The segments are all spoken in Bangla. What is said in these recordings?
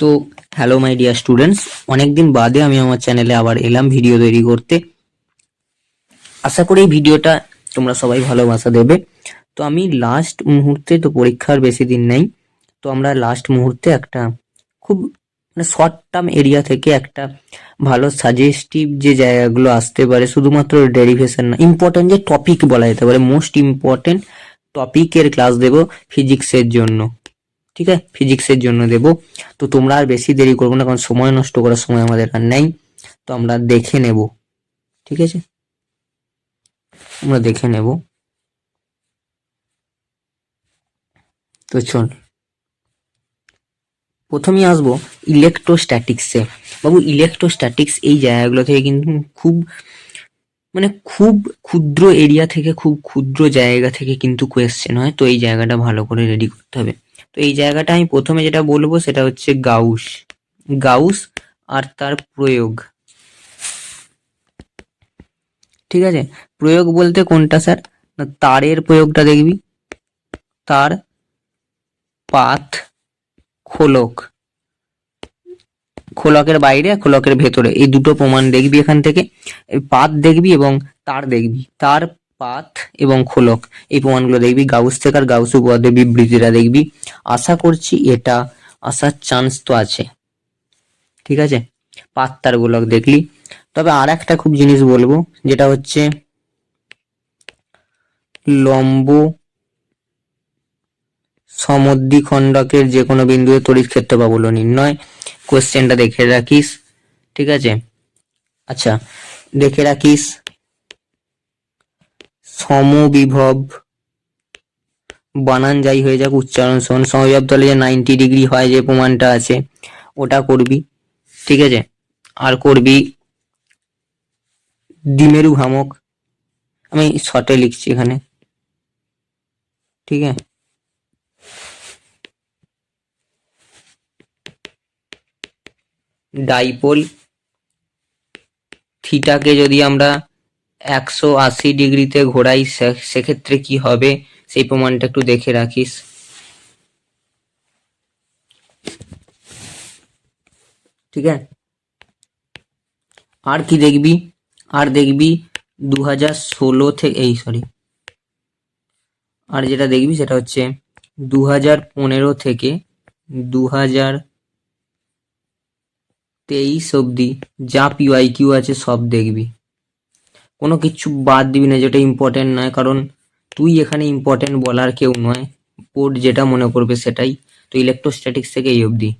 তো হ্যালো মাই ডিয়ার স্টুডেন্টস অনেকদিন বাদে আমি আমার চ্যানেলে আবার এলাম ভিডিও তৈরি করতে। আশা করি এই ভিডিওটা তোমরা সবাই ভালোবাসা দেবে। তো আমি লাস্ট মুহূর্তে তো পরীক্ষার বেশি দিন নেই। তো আমরা লাস্ট মুহূর্তে একটা খুব মানে শর্ট টার্ম এরিয়া থেকে একটা ভালো সাজেস্টিভ যে জায়গাগুলো আসতে পারে, শুধুমাত্র ডেরিভেশন না ইম্পর্টেন্ট যে টপিক বলা যেতে পারে মোস্ট ইম্পর্টেন্ট টপিকের ক্লাস দেব ফিজিক্সের জন্য। ঠিক আছে? ফিজিক্সের জন্য দেব। তো তোমরা আর বেশি দেরি করব না, কারণ সময় নষ্ট করার সময় আমাদের আর নেই। তো আমরা দেখে নেব। ঠিক আছে? আমরা দেখে নেব। তো চল। প্রথমেই আসব ইলেকট্রোস্ট্যাটিক্সে বাবু ইলেকট্রোস্ট্যাটিক্স এই জায়গাগুলো থেকে কিন্তু খুব মানে খুব ক্ষুদ্র এরিয়া থেকে, খুব ক্ষুদ্র জায়গা থেকে কিন্তু কোয়েশ্চেন হয়। তো এই জায়গাটা ভালো করে রেডি করতে হবে। তো এই জায়গাটা আমি প্রথমে যেটা বলব সেটা হচ্ছে গাউস। গাউস আর তার প্রয়োগ। ঠিক আছে? প্রয়োগ বলতে কোনটা, স্যার? না, তারের প্রয়োগটা দেখবি। তার পাত খোলক। খোলকের বাইরে, খোলকের ভেতরে। এই দুটো প্রমাণ দেখবি এখান থেকে। পাত দেখবি এবং তার দেখবি। তার পাত এবং খোলক। এই প্রমাণগুলো দেখবি, গাউস থেকে আর গাউস উপপাদ্যের বিবৃতিটা দেখবি। আশা করছি এটা আসার চান্স তো আছে। ঠিক আছে? পাত্তার গোলক দেখলি। তবে আর একটা খুব জিনিস বলব, যেটা হচ্ছে লম্ব সমদ্বিখণ্ডকের যে কোনো বিন্দুতে তড়িৎ ক্ষেত্র বা বলো নির্ণয়। কোশ্চেনটা দেখে রাখিস। ঠিক আছে? আচ্ছা দেখে রাখিস। সমবিভব। বানান যাই হয়ে যাক উচ্চারণ সমান সমবিভব তাহলে যে নাইনটি ডিগ্রি হয় যে প্রমাণটা আছে, ওটা করবি, ঠিক আছে? আর করবি ডিমেরু ভ্রামক আমি শর্টে লিখছি এখানে, ঠিক আছে? ডাইপোল থিটাকে যদি আমরা একশো আশি ডিগ্রিতে ঘোরাই সেক্ষেত্রে কি হবে? সেই প্রমাণটা একটু দেখে রাখিস। ঠিক আছে? আর কি দেখবি? আর দেখবি দু হাজার ষোলো থেকে এই সরি আর যেটা দেখবি সেটা হচ্ছে দু হাজার পনেরো থেকে দু হাজার তেইশ অবধি যা পিওয়াই কিউ আছে সব দেখবি। কোনো কিছু বাদ দিবি না, যেটা ইম্পর্টেন্ট নয়, কারণ তুই এখানে ইম্পর্টেন্ট বলার কেউ নয়। বোর্ড যেটা মনে করবে সেটাই। তো ইলেকট্রোস্ট্যাটিক্স থেকে এই অবধি।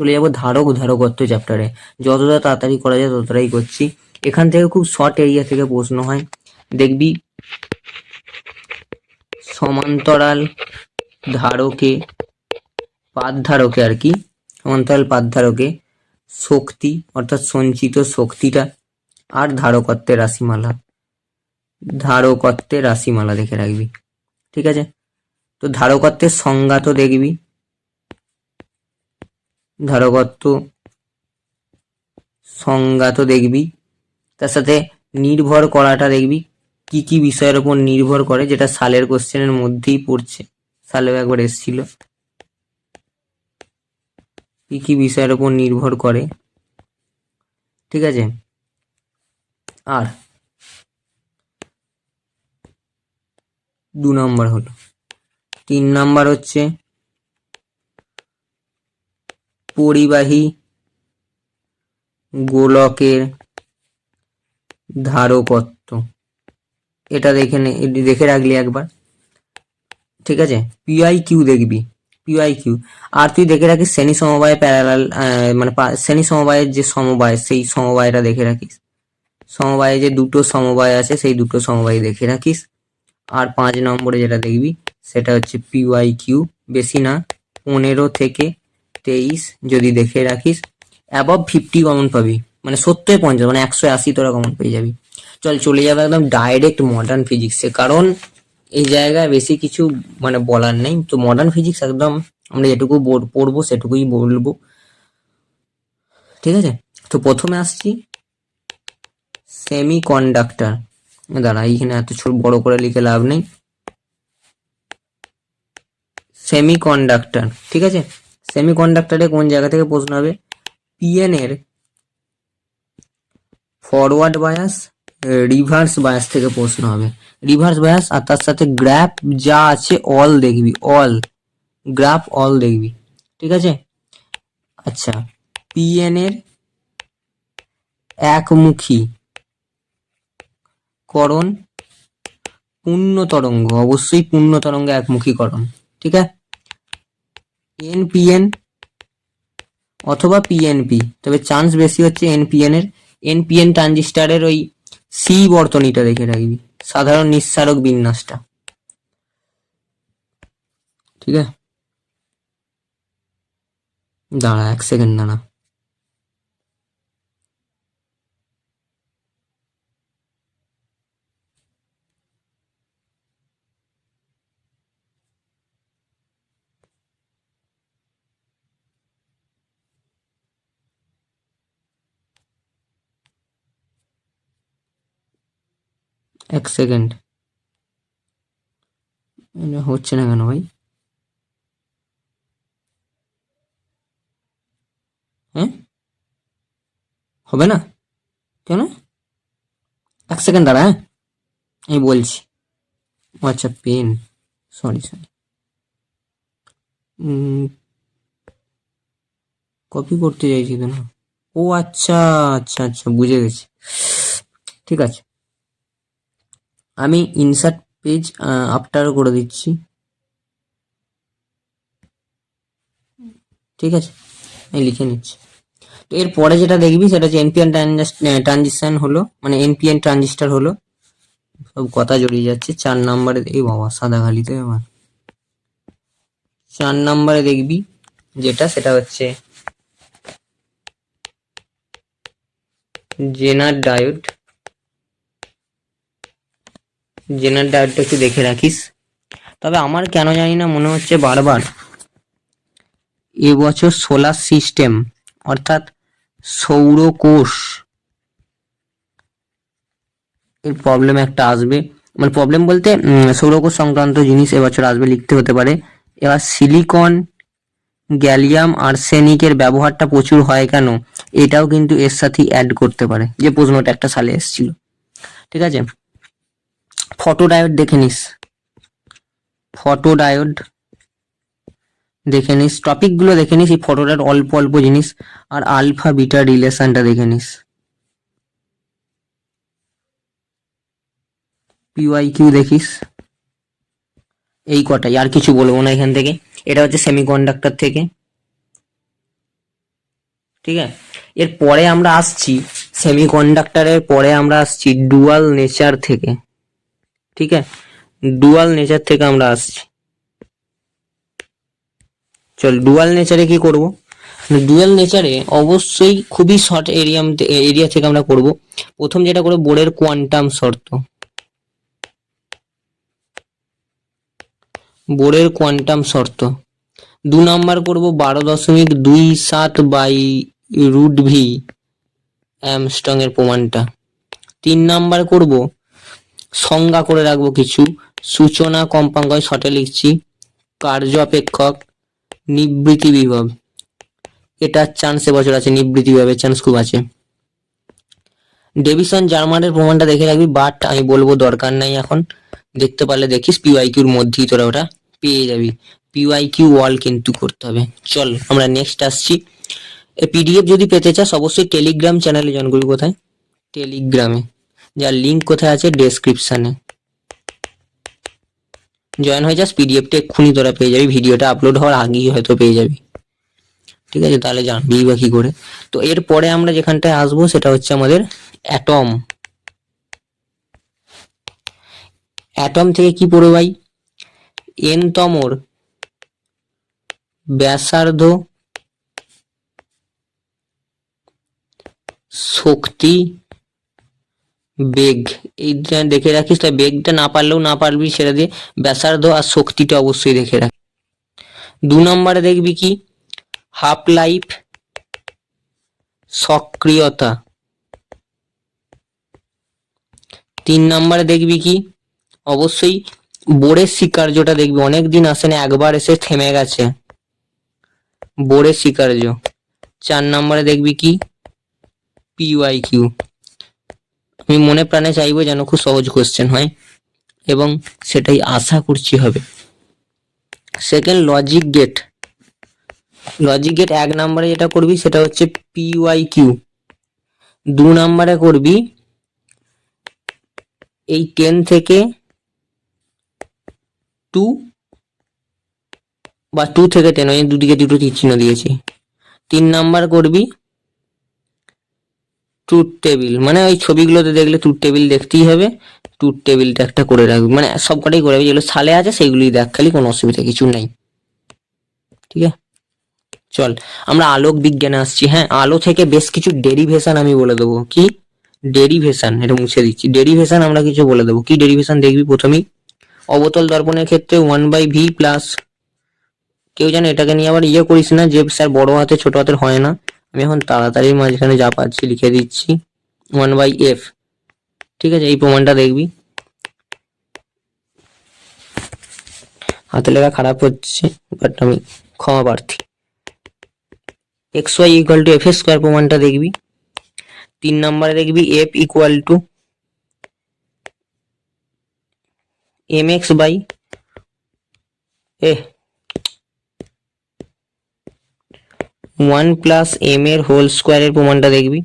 চলে যাব ধারক ধারকত্ব চ্যাপ্টারে যতটা তাড়াতাড়ি করা যায় ততটাই করছি। এখান থেকে খুব শর্ট এরিয়া থেকে প্রশ্ন হয়। দেখবি সমান্তরাল ধারকে পাত ধারকে আর কি, সমান্তরাল পাত ধারকে শক্তি, অর্থাৎ সঞ্চিত শক্তিটা আর ধারকত্বের রাশিমালা। ধারকত্বের রাশিমালা দেখে রাখবি। ঠিক আছে? তো ধারকত্বের সংজ্ঞা তো দেখবি। ধারকত্ব সংজ্ঞা তো দেখবি। তার সাথে নির্ভর করাটা দেখবি। কি কি বিষয়ের উপর নির্ভর করে, যেটা সালের কোশ্চেনের মধ্যেই পড়ছে। সালেও একবার এসেছিল। কি কি বিষয়ের উপর নির্ভর করে। ঠিক আছে? আর দু নম্বর হলো। তিন নাম্বার হচ্ছে পরিবাহী গোলকের ধারকত্ব। এটা দেখে দেখে রাখলি একবার। ঠিক আছে? পিআই কিউ দেখবি। পিআই কিউ আর তুই দেখে রাখিস শ্রেণি সমবায় প্যারালাল মানে শ্রেণি সমবায়ের যে সমবায়, সেই সমবায়টা দেখে রাখিস। সমবায়ে যে দুটো সমবায় আছে, সেই দুটো সমবায় দেখে রাখিস। আর পাঁচ নম্বরে যেটা দেখবি, সেটা হচ্ছে পিওয়াই কিউ বেশি না, পনেরো থেকে তেইশ যদি দেখে রাখিস অ্যাবভ ফিফটি কমন পাবি। মানে সত্তর পঞ্চাশ মানে একশো আশি তোরা কমন পেয়ে যাবি। চল চলে যাবে একদম ডাইরেক্ট মডার্ন ফিজিক্সে কারণ এই জায়গায় বেশি কিছু মানে বলার নেই। তো মডার্ন ফিজিক্স একদম আমরা যেটুকু পড়ব সেটুকুই বলব। ঠিক আছে? তো প্রথমে আসছি সেমি কন্ডাক্টর দাঁড়া এইখানে এত ছোট, বড় করে লিখে লাভ নেই। সেমি কন্ডাক্টর ঠিক আছে? সেমিকন্ডাক্টরে কোন জায়গা থেকে প্রশ্ন হবে? পিএন এর ফরওয়ার্ড বায়াস রিভার্স বায়াস থেকে প্রশ্ন হবে। রিভার্স বায়াস আর তার সাথে গ্রাফ যা আছে অল দেখবি অল গ্রাফ অল দেখবি, ঠিক আছে? আচ্ছা পিএন এর একমুখী করণ পূর্ণ তরঙ্গ, অবশ্যই পূর্ণ তরঙ্গ একমুখীকরণ ঠিক আছে? এনপিএন অথবা পিএনপি তবে চান্স বেশি হচ্ছে এনপিএন এর। এনপিএন ট্রানজিস্টারের ওই সি বর্তনীটা দেখে রাখবি, সাধারণ নিঃসারক বিন্যাসটা, ঠিক আছে? দাঁড়া, এক সেকেন্ড দাঁড়া। এক সেকেন্ড। হচ্ছে না কেন ভাই? হ্যাঁ? হবে না? কেন? এক সেকেন্ড দাঁড়া হ্যাঁ? আমি বলছি। আচ্ছা পেন। সরি সরি কপি করতে চাইছি তো না ও আচ্ছা আচ্ছা আচ্ছা বুঝে গেছি। ঠিক আছে। আমি ইনসার্ট পেজ আফটার করে দিচ্ছি। ঠিক আছে? আমি লিখে নিচ্ছি। তো এরপরে যেটা দেখবি, সেটা হচ্ছে এনপিএন ট্রানজিশন হলো মানে এনপিএন ট্রানজিস্টার হলো। সব কথা জড়িয়ে যাচ্ছে। চার নাম্বারে এই বাবা, সাদা খালিতে আমার চার নাম্বারে দেখবি, যেটা, সেটা হচ্ছে জেনার ডায়োড জেনার ডায়োডটা একটু দেখে রাখিস। তবে আমার কেন জানি না মনে হচ্ছে বারবার এবছর সোলার সিস্টেম, অর্থাৎ সৌরকোষ এর প্রবলেম একটা আসবে। মানে প্রবলেম বলতে সৌরকোষ সংক্রান্ত জিনিস এবছর আসবে, লিখতে হতে পারে। এবার সিলিকন গ্যালিয়াম আর্সেনিকের ব্যবহারটা প্রচুর হয় কেন? এটাও কিন্তু এর সাথে অ্যাড করতে পারে। যে প্রশ্নটা একটা সালে এসেছিল। ঠিক আছে? ফটোডায়োড দেখে নিস। ফটোডায়োড দেখে নিস। টপিকগুলো দেখে নিস, এই ফটোডায়োড অল্প অল্প জিনিস আর আলফা, বিটা, রিলেশনটা দেখে নিস। পিওয়াই কিউ দেখিস। এই কটাই, আর কিছু বলব না এখান থেকে। এটা হচ্ছে সেমিকন্ডাক্টর থেকে। ঠিক আছে? এর পরে আমরা আসছি সেমিকন্ডাক্টরের পরে আমরা আসছি ডুয়াল নেচার থেকে। ঠিক আছে ডুয়াল নেচার থেকে আমরা আসছি। চল ডুয়াল নেচারে কি করব? ডুয়াল নেচারে অবশ্যই খুবই শর্ট এরিয়া এরিয়া থেকে আমরা করব। প্রথম যেটা করব বোর্ডের কোয়ান্টাম শর্ত। বোর্ডের কোয়ান্টাম শর্ত। দু নাম্বার করব বারো দশমিক দুই সাত বাই রুট ভি অ্যামস্ট্রং এর প্রমাণটা। তিন নাম্বার করব সংজ্ঞা করে রাখব কিছু। সূচনা কম্পাঙ্ক শর্টে লিখছি। কার্য অপেক্ষক নিবৃত্তি বিভব। এটার চান্স এবছর আছে নিবৃত্তি বিভবের চান্স খুব আছে। ডেভিসন জার্মানের প্রমাণটা দেখে রাখবি বাট আমি বলব দরকার নাই এখন। দেখতে পারলে দেখিস পিওয়াই কিউর মধ্যেই তোরা ওটা পেয়ে যাবি। পিওয়াই কিউ ওয়াল কিন্তু করতে হবে। চল, আমরা নেক্সট আসছি। পিডিএফ যদি পেতে চাস, অবশ্যই টেলিগ্রাম চ্যানেলে জয়েন করবি কোথায়? টেলিগ্রামে যার লিঙ্ক কোথায় আছে ডেসক্রিপশানে জয়েন হয়ে যাস পিডিএফটা এক্ষুনি তোরা পেয়ে যাবি। ভিডিওটা আপলোড হওয়ার আগেই হয়তো পেয়ে যাবি। ঠিক আছে? তাহলে জানবি বা কি করে। তো এরপরে আমরা যেখানটায় আসব সেটা হচ্ছে আমাদের অ্যাটম অ্যাটম থেকে কি পড়বে ভাই? এন তমর ব্যাসার্ধ শক্তি বেগ। এইটা দেখে রাখিস তাই বেগটা না পারলেও না পারবি সেটা দিয়ে ব্যাসার্ধ আর শক্তিটা অবশ্যই দেখে রাখ। দু নম্বরে দেখবি কি? হাফ লাইফ সক্রিয়তা। তিন নম্বরে দেখবি কি? অবশ্যই বোর্ডের স্বীকার্যটা দেখবি। অনেক দিন আসে না একবার এসে থেমে গেছে বোরের স্বীকার্য। চার নম্বরে দেখবি কি? পিওয়াই কিউ আমি মনে প্রাণে চাইব যেন খুব সহজ কোশ্চেন হয় এবং সেটাই আশা করছি হবে। Second logic gate logic gate এক নম্বরে যেটা করবি সেটা হচ্ছে পিওয়াই কিউ দু নম্বরে করবি এই টেন থেকে টু বা টু থেকে টেন ওই দুদিকে দুটো চিহ্ন দিয়েছি। তিন নাম্বার করবি ট্রুথ টেবিল মানে ওই ছবিগুলোতে দেখলে ট্রুথ টেবিল দেখতেই হবে ট্রুথ টেবিলটা একটা করে রাখবি মানে সব কটাই করে রাখবি, যেগুলো সালে আছে সেইগুলোই দেখ, খালি কোনো অসুবিধা কিছু নেই। ঠিক আছে? চল, আমরা আলোক বিজ্ঞানে আসছি হ্যাঁ আলো থেকে বেশ কিছু ডেরিভেশন আমি বলে দেবো। কি? ডেরিভেশন এটা মুছে দিচ্ছি। ডেরিভেশন আমরা কিছু বলে দেবো। কি ডেরিভেশন দেখবি প্রথমেই? অবতল দর্পণের ক্ষেত্রে ওয়ান বাই ভি প্লাস কেউ যেন এটাকে নিয়ে আবার ইয়ে করিস না, যে স্যার বড় হাতে ছোট হাতের হয় না। আমি এখন তাড়াতাড়ি মাঝখানে যা পাচ্ছি লিখে দিচ্ছি। ওয়ান বাই এফ ঠিক আছে, এই প্রমাণটা দেখবি। হাতে লেখা খারাপ হচ্ছে বাট আমি ক্ষমা প্রার্থী। X Y equal to F square প্রমাণটা দেখবি। তিন নম্বরে দেখবি F equal to M X by A one plus M এর হোল স্কোয়ারের প্রমাণটা দেখবি।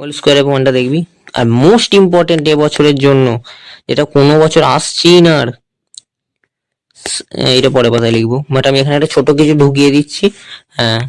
হোল স্কোয়ারের প্রমাণটা দেখবি। আর মোস্ট ইম্পর্টেন্ট এ বছরের জন্য, যেটা কোনো বছর আসছেই না আর। এইটা পরে কথায় লিখব। বাট আমি এখানে একটা ছোট কিছু ঢুকিয়ে দিচ্ছি। হ্যাঁ।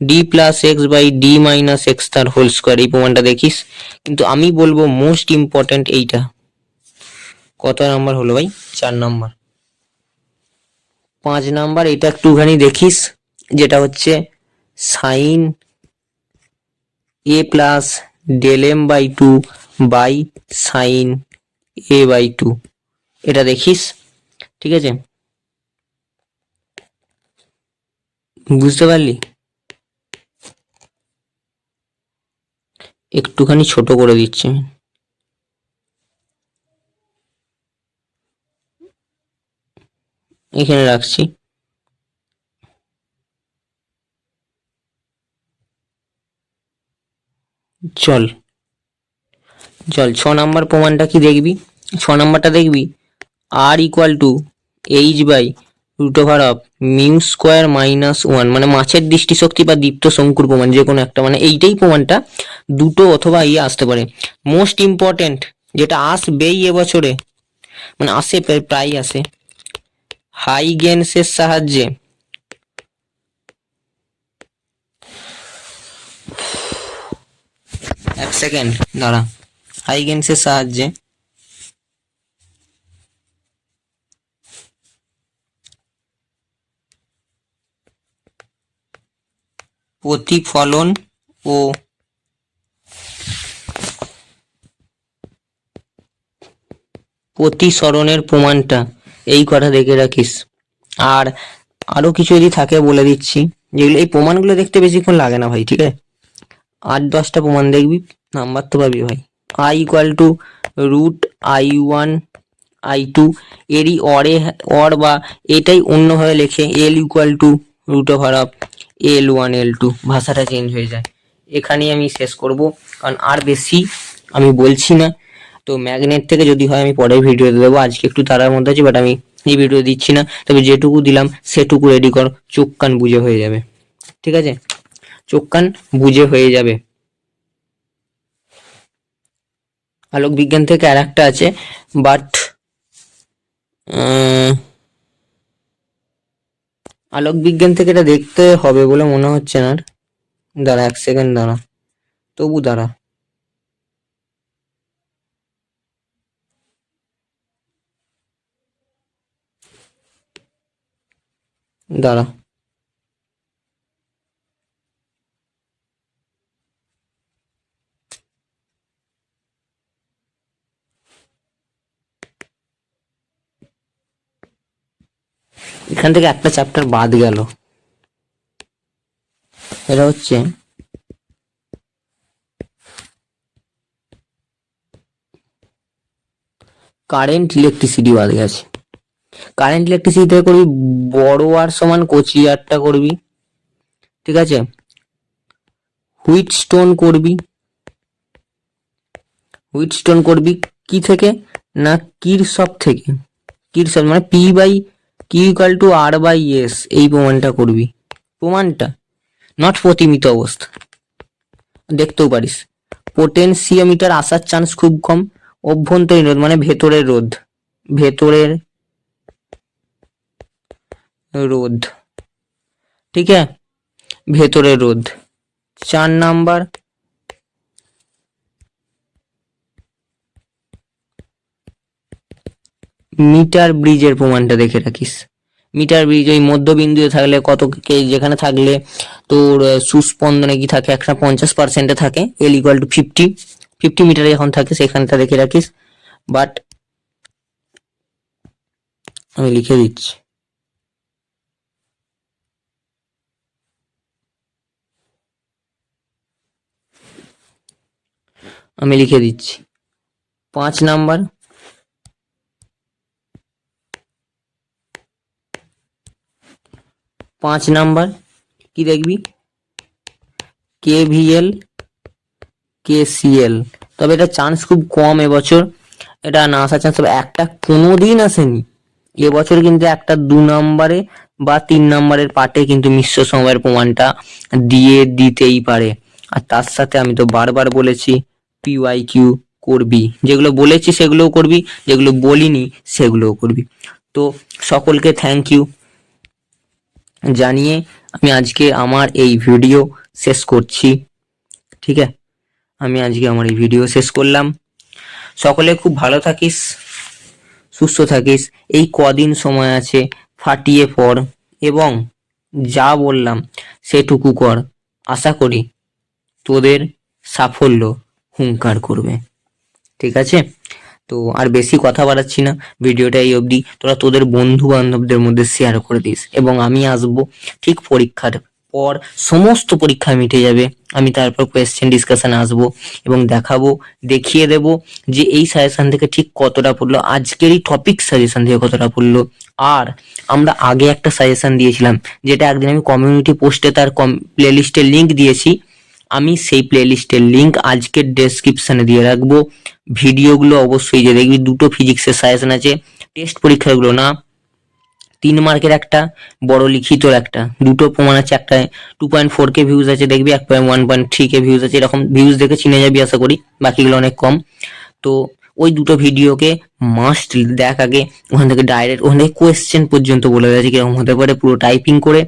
D plus X by D minus X তার হোল স্কোয়ার এই প্রমাণটা দেখিস। কিন্তু আমি বলব মোস্ট ইম্পর্টেন্ট এইটা। কত নাম্বার হলো ভাই? চার নাম্বার পাঁচ নাম্বার, এটা একটুখানি দেখিস, যেটা হচ্ছে sine A plus del M by two by sine A by two এটা দেখিস, ঠিক আছে? বুঝতে পারলি? একটুখানি ছোট করে দিচ্ছি এখানে রাখছি। চল। চল, ছ নাম্বার প্রমাণটা কি দেখবি? ছ নাম্বারটা দেখবি? R equal to H by root over of mu square minus one মানে মাছের দৃষ্টিশক্তি বা দীপ্ত শঙ্কুর প্রমাণ, যে কোনো একটা মানে এইটাই প্রমাণটা দুটো অথবা ইয়ে আসতে পারে। মোস্ট ইম্পর্টেন্ট যেটা আসবেই এবছরে মানে আসে, প্রায়- আসে। হাইগেন্সের সাহায্যে। এক সেকেন্ড দাঁড়া। হাইগেন্সের সাহায্যে। প্রতিফলন ও প্রতিসরণের প্রমাণটা। এই কথা দেখে রাখিস। আর আরও কিছু যদি থাকে বলে দিচ্ছি, যেগুলো এই প্রমাণগুলো দেখতে বেশিক্ষণ লাগে না ভাই, ঠিক আছে? আট দশটা প্রমাণ দেখবি, নাম্বার তো পাবি ভাই। I equal to root I one I two এরই অরে অর বা এটাই অন্যভাবে লেখে L equal to root over of L one L two ভাষাটা চেঞ্জ হয়ে যায়। এখানেই আমি শেষ করব, কারণ আর বেশি আমি বলছি না। তো ম্যাগনেট থেকে যদি হয় আমি পরের ভিডিওতে দেবো। আজকে একটু তারার মধ্যে আছি বাট আমি এই ভিডিও দিচ্ছি না। তবে যেটুকু দিলাম, সেটুকু রেডি কর, চোখ কান বুঝে হয়ে যাবে। ঠিক আছে? চোখ কান বুঝে হয়ে যাবে। আলোক বিজ্ঞান থেকে আর একটা আছে বাট আলোক বিজ্ঞান থেকে এটা দেখতে হবে বলে মনে হচ্ছে না। দাঁড়া, এক সেকেন্ড দাঁড়া। তবু দাঁড়া। দাঁড়া। এখান থেকে একটা চ্যাপ্টার বাদ গেল। এটা হচ্ছে কারেন্ট ইলেকট্রিসিটি বাদ গেছে। কারেন্ট ইলেকট্রিসিটি করবি, বড় আর সমান কচি আরটা করবি, ঠিক আছে? হুইট স্টোন করবি হুইট স্টোন করবি কি থেকে? না কির কিরসপ থেকে। কির কিরসপ মানে P by Q equal to R by S এই প্রমাণটা করবি। প্রমাণটা নট প্রতিমিত অবস্থা। দেখতেও পারিস। পোটেনসিওমিটার আসার চান্স খুব কম, অভ্যন্তরীণ রোধ মানে ভেতরের রোধ। ভেতরের রোধ। ঠিক আছে? ভেতরের রোধ। চার নাম্বার। মিটার ব্রিজের প্রমাণটা দেখে রাখিস। মিটার ব্রিজ ওই মধ্যবিন্দুতে থাকলে কত কে যেখানে থাকলে তোর সুস্পন্দনে কি থাকে? একটা পঞ্চাশ পার্সেন্টে থাকে। L equal to fifty fifty মিটারে যখন থাকে, সেখানটা দেখে রাখিস। বাট আমি লিখে দিচ্ছি। আমি লিখে দিচ্ছি। পাঁচ নাম্বার। পাঁচ নাম্বার। কি দেখবি? কে ভিএল কে সিএল তবে এটা চান্স খুব কম এবছর। এটা না আসার চান্স তবে একটা কোনোদিন আসেনি। এবছর কিন্তু একটা দু নম্বরে বা তিন নম্বরের পার্টে কিন্তু মিশ্র সময়ের প্রমাণটা দিয়ে দিতেই পারে। আর তার সাথে আমি তো বারবার বলেছি পিওয়াই কিউ করবি। যেগুলো বলেছি সেগুলোও করবি, যেগুলো বলিনি সেগুলোও করবি। তো সকলকে থ্যাংক ইউ জানিয়ে আমি আজকে আমার এই ভিডিও শেষ করছি। ঠিক আছে? আমি আজকে আমার এই ভিডিও শেষ করলাম। সকলে খুব ভালো থাকিস, সুস্থ থাকিস। এই কদিন সময় আছে ফাটিয়ে পড় এবং যা বললাম সেটুকু কর। আশা করি তোদের সাফল্য। হুঙ্কার করবে। ঠিক আছে? তো আর বেশি কথা বাড়াচ্ছি না। ভিডিওটা এই অবধি। তোরা তোদের বন্ধু বান্ধবদের মধ্যে শেয়ার করে দিস এবং আমি আসব ঠিক পরীক্ষার পর। সমস্ত পরীক্ষা মিটে যাবে। আমি তারপর কোয়েশ্চেন ডিসকাশনে আসব এবং দেখাবো, দেখিয়ে দেব যে এই সাজেশন থেকে ঠিক কতটা পড়ল। আজকেরই টপিক সাজেশন থেকে কতটা পড়ল। আর আমরা আগে একটা সাজেশন দিয়েছিলাম, যেটা একদিন আমি কমিউনিটি পোস্টে তার প্লে লিস্টের লিঙ্ক দিয়েছি। আমি সেই প্লেলিস্টের লিঙ্ক আজকের ডেসক্রিপশানে দিয়ে রাখব। ভিডিওগুলো অবশ্যই যে দেখবি, দুটো ফিজিক্সের সাজেশন আছে টেস্ট পরীক্ষাগুলো না, তিন মার্কের একটা, বড় লিখিত একটা। দুটো প্রমাণ আছে, একটা two point four K views আছে, দেখবি এক point one point three K views আছে, এরকম ভিউজ দেখে চিনে যাবি আশা করি, বাকিগুলো অনেক কম। তো ওই দুটো ভিডিওকে মাস্ট দেখ আগে ওখান থেকে ডাইরেক্ট ওখান থেকে কোয়েশ্চেন পর্যন্ত বলে দেওয়া কীরকম হতে পারে, পুরো টাইপিং করে।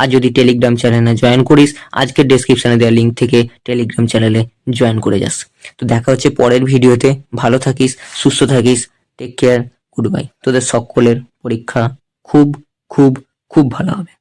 আর যদি টেলিগ্রাম চ্যানেলে জয়েন করিস, আজকের ডেসক্রিপশনে দেওয়া লিঙ্ক থেকে টেলিগ্রাম চ্যানেলে জয়েন করে যাস। তো দেখা হচ্ছে পরের ভিডিওতে। ভালো থাকিস, সুস্থ থাকিস টেক কেয়ার গুড বাই তোদের সকলের পরীক্ষা খুব খুব খুব ভালো হবে।